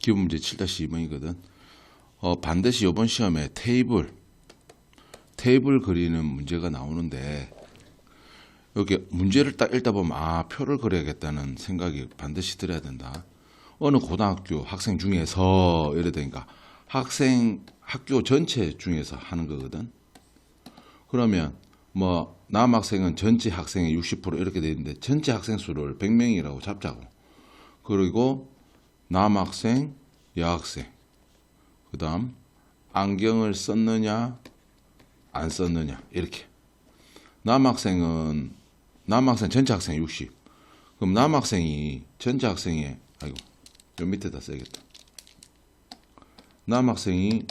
기본 문제 7-2번이거든. 어, 반드시 이번 시험에 테이블, 테이블 그리는 문제가 나오는데, 여기 문제를 딱 읽다 보면, 아, 표를 그려야겠다는 생각이 반드시 들어야 된다. 어느 고등학교 학생 중에서, 이래 되니까, 학생, 학교 전체 중에서 하는 거거든. 그러면, 뭐, 남학생은 전체 학생의 60% 이렇게 돼 있는데, 전체 학생 수를 100명이라고 잡자고. 그리고, 남학생, 여학생. 그 다음, 안경을 썼느냐, 안 썼느냐, 이렇게. 남학생은, 남학생 전체 학생 60. 그럼 남학생이, 전체 학생의, 아이고, 요 밑에다 써야겠다. 남학생이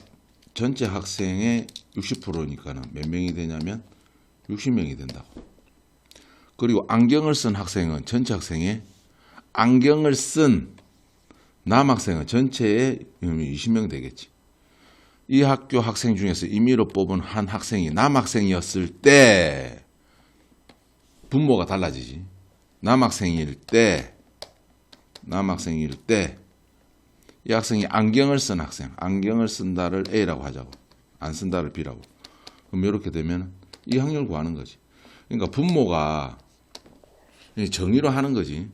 전체 학생의 60%니까는 몇 명이 되냐면 60명이 된다고. 그리고 안경을 쓴 학생은 전체 학생의 안경을 쓴 남학생은 전체의 20명 되겠지. 이 학교 학생 중에서 임의로 뽑은 한 학생이 남학생이었을 때 분모가 달라지지. 남학생일 때 남학생일 때 이 학생이 안경을 쓴 학생, 안경을 쓴다를 A라고 하자고. 안 쓴다를 B라고. 그럼 이렇게 되면 이 확률 구하는 거지. 그러니까 분모가 정의로 하는 거지.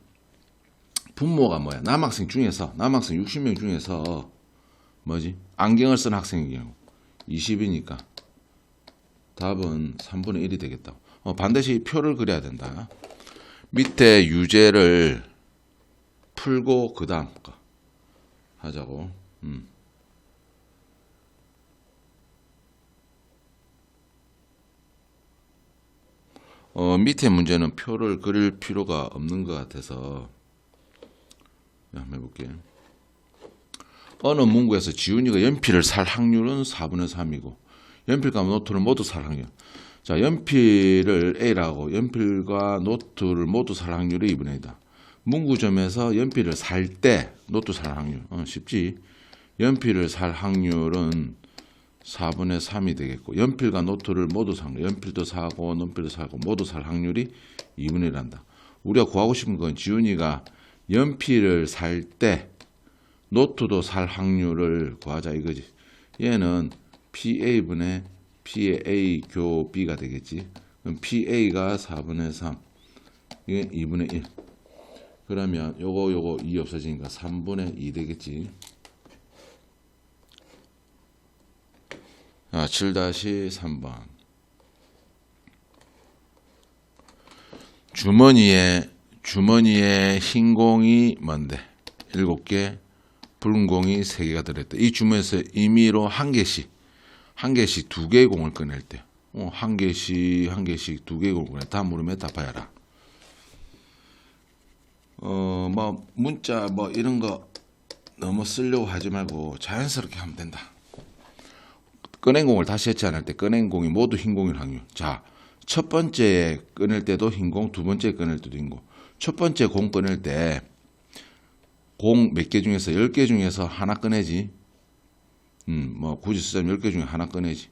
분모가 뭐야? 남학생 중에서 남학생 60명 중에서 뭐지? 안경을 쓴 학생의 경우 20이니까 답은 3분의 1이 되겠다. 어, 반드시 표를 그려야 된다. 밑에 유제를 풀고 그 다음 거 하자고. 음. 어, 밑에 문제는 표를 그릴 필요가 없는 것 같아서 자, 한번 해볼게. 어느 문구에서 지훈이가 연필을 살 확률은 4분의 3이고 연필과 노트를 모두 살 확률. 자, 연필을 A라고 연필과 노트를 모두 살 확률이 2분의 1이다. 문구점에서 연필을 살 때 노트 살 확률. 어, 쉽지. 연필을 살 확률은 4분의 3이 되겠고 연필과 노트를 모두 산 거. 연필도 사고 노트도 사고 모두 살 확률이 2분의 1한다. 우리가 구하고 싶은 건 지훈이가 연필을 살 때 노트도 살 확률을 구하자 이거지. 얘는 PA분의 PA 교 B가 되겠지. 그럼 PA가 4분의 3, 이게 2분의 1. 그러면 요거 요거 2 없어지니까 3분의 2 되겠지. 아, 7-3번. 주머니에 주머니에 흰 공이 뭔데? 7개, 붉은 공이 3개가 들어있다. 이 주머니에서 임의로 한 개씩, 한 개씩 두 개의 공을 꺼낼 때, 어, 한 개씩, 한 개씩 두 개의 공을 꺼내. 다 물으면 답하여라. 어, 뭐, 문자, 뭐, 이런 거 너무 쓰려고 하지 말고 자연스럽게 하면 된다. 꺼낸 공을 다시 해치 않을 때 꺼낸 공이 모두 흰 공일 확률. 자, 첫 번째 꺼낼 때도 흰 공, 두 번째 꺼낼 때도 흰 공. 첫 번째 공 꺼낼 때공 몇 개 중에서 10개 중에서 하나 꺼내지. 음, 뭐 굳이 쓰자면 10개 중에 하나 꺼내지.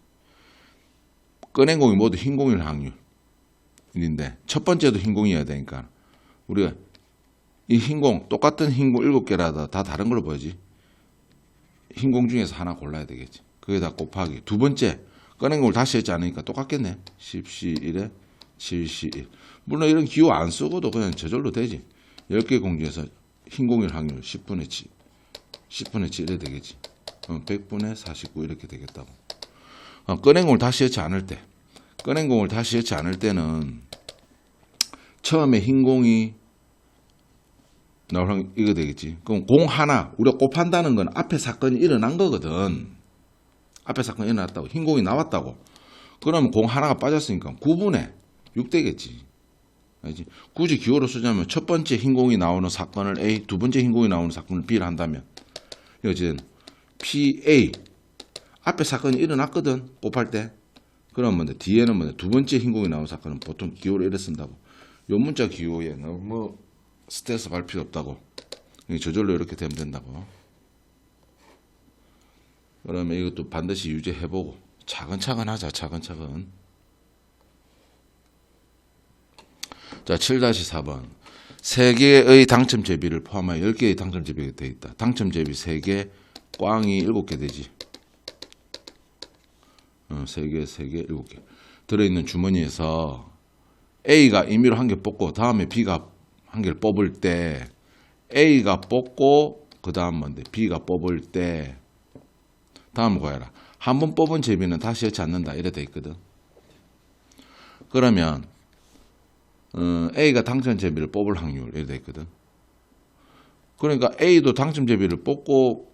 꺼낸 공이 모두 흰 공일 확률인데 첫 번째도 흰 공이어야 되니까 우리가 이 흰 공 똑같은 흰 공 7개라도 다 다른 걸로 보여지. 흰 공 중에서 하나 골라야 되겠지. 그게 다 곱하기. 두 번째 꺼낸 공을 다시 했지 않으니까 똑같겠네. 10C 1에 7C 1. 물론 이런 기호 안 쓰고도 그냥 저절로 되지. 10개 공 중에서 흰 공일 확률 10분의 7. 10분의 7 이래 되겠지. 어, 100분의 49 이렇게 되겠다고. 어, 꺼낸 공을 다시 했지 않을 때. 꺼낸 공을 다시 했지 않을 때는 처음에 흰 공이 확률 이거 되겠지. 그럼 공 하나 우리가 곱한다는 건 앞에 사건이 일어난 거거든. 앞에 사건이 일어났다고 흰 공이 나왔다고. 그러면 공 하나가 빠졌으니까 9분의 6 되겠지. 알지? 굳이 기호로 쓰자면 첫 번째 흰 공이 나오는 사건을 A, 두 번째 흰 공이 나오는 사건을 B를 한다면 이제 PA 앞에 사건이 일어났거든 곱할 때. 그러면 뭔데 뒤에는 뭔데 두 번째 흰 공이 나오는 사건은 보통 기호로 이래 쓴다고. 요 문자 기호에 너무 스트레스 받을 필요 없다고. 저절로 이렇게 되면 된다고. 그러면 이것도 반드시 유지해보고 차근차근 하자 차근차근 자 7-4번 3개의 당첨 제비를 포함하여 10개의 당첨 제비가 되어 있다. 당첨 제비 3개, 꽝이 7개 되지. 어, 3개, 3개, 7개. 들어있는 주머니에서 A가 임의로 한 개 뽑고 다음에 B가 한 개를 뽑을 때 A가 뽑고 그 다음 뭔데 B가 뽑을 때 다음 거해라. 한 번 뽑은 제비는 다시 여치 않는다. 이래 돼 있거든. 그러면 어, A가 당첨 제비를 뽑을 확률 이래 돼 있거든. 그러니까 A도 당첨 제비를 뽑고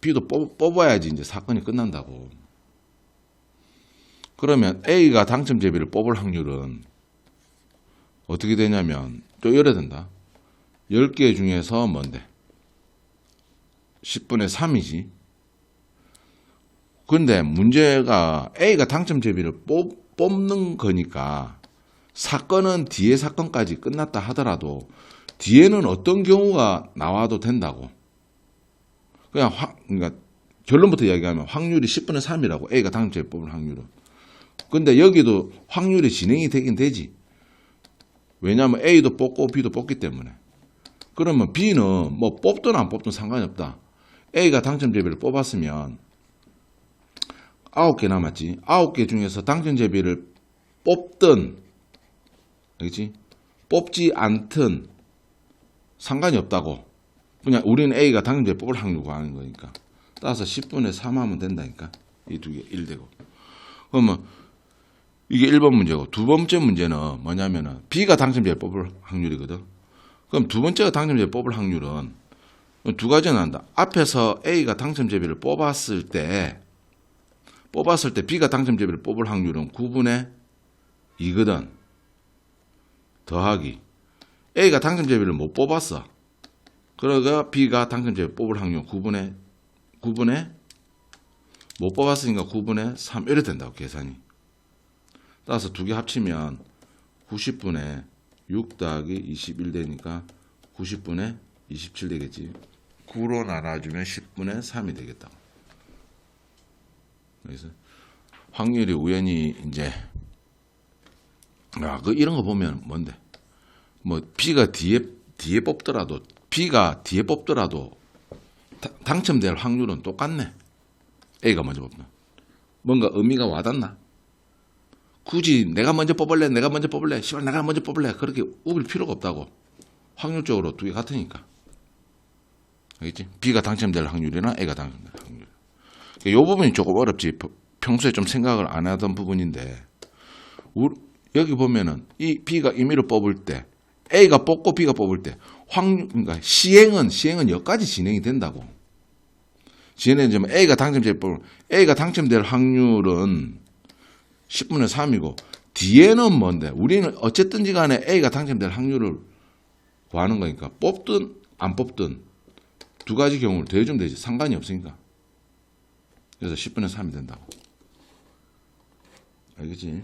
B도 뽑, 뽑아야지 이제 사건이 끝난다고. 그러면 A가 당첨 제비를 뽑을 확률은 어떻게 되냐면 또 이래 된다. 10개 중에서 뭔데? 10분의 3이지. 근데 문제가 A가 당첨 제비를 뽑, 뽑는 거니까 사건은 뒤에 사건까지 끝났다 하더라도 뒤에는 어떤 경우가 나와도 된다고. 그냥 확, 그러니까 결론부터 이야기하면 확률이 10분의 3이라고 A가 당첨 제비 뽑을 확률은. 근데 여기도 확률이 진행이 되긴 되지. 왜냐하면 A도 뽑고 B도 뽑기 때문에. 그러면 B는 뭐 뽑든 안 뽑든 상관이 없다. A가 당첨 제비를 뽑았으면 아홉 개 남았지. 아홉 개 중에서 당첨 제비를 뽑든, 알겠지? 뽑지 않든 상관이 없다고. 그냥 우리는 A가 당첨 제비 뽑을 확률 구하는 거니까. 따라서 10분의 3 하면 된다니까. 이 두 개 1되고. 그러면 이게 1번 문제고 두 번째 문제는 뭐냐면은 B가 당첨자를 뽑을 확률이거든. 그럼 두 번째가 당첨자를 뽑을 확률은 두 가지가 난다. 앞에서 A가 당첨제비를 뽑았을 때 뽑았을 때 B가 당첨제비를 뽑을 확률은 9분의 2거든. 더하기 A가 당첨제비를 못 뽑았어. 그러가 B가 당첨제비 뽑을 확률 9분의 9분의 못 뽑았으니까 9분의 3 이래 된다고 계산이. 따라서 두 개 합치면 90분의 6 더하기 21 되니까 90분의 27 되겠지. 9로 나눠주면 10분의 3이 되겠다. 그래서 확률이 우연히 이제 아, 그 이런 거 보면 뭔데? 뭐 B가 뒤에 뒤에 뽑더라도 B가 뒤에 뽑더라도 다- 당첨될 확률은 똑같네. A가 먼저 뽑나. 뭔가 의미가 와닿나? 굳이 내가 먼저 뽑을래, 내가 먼저 뽑을래, 시발 내가 먼저 뽑을래 그렇게 우길 필요가 없다고. 확률적으로 두 개 같으니까. 알겠지? B가 당첨될 확률이나 A가 당첨될 확률. 이 부분이 조금 어렵지. 평소에 좀 생각을 안 하던 부분인데 우- 여기 보면은 이 B가 임의로 뽑을 때 A가 뽑고 B가 뽑을 때 확률 그러니까 시행은 시행은 여기까지 진행이 된다고. 진행되면 A가 당첨될 뽑을 A가 당첨될 확률은 10분의 3이고 뒤에는 뭔데? 우리는 어쨌든지 간에 A가 당첨될 확률을 구하는 거니까 뽑든 안 뽑든 두 가지 경우를 더해주면 되지. 상관이 없으니까. 그래서 10분의 3이 된다고. 알겠지?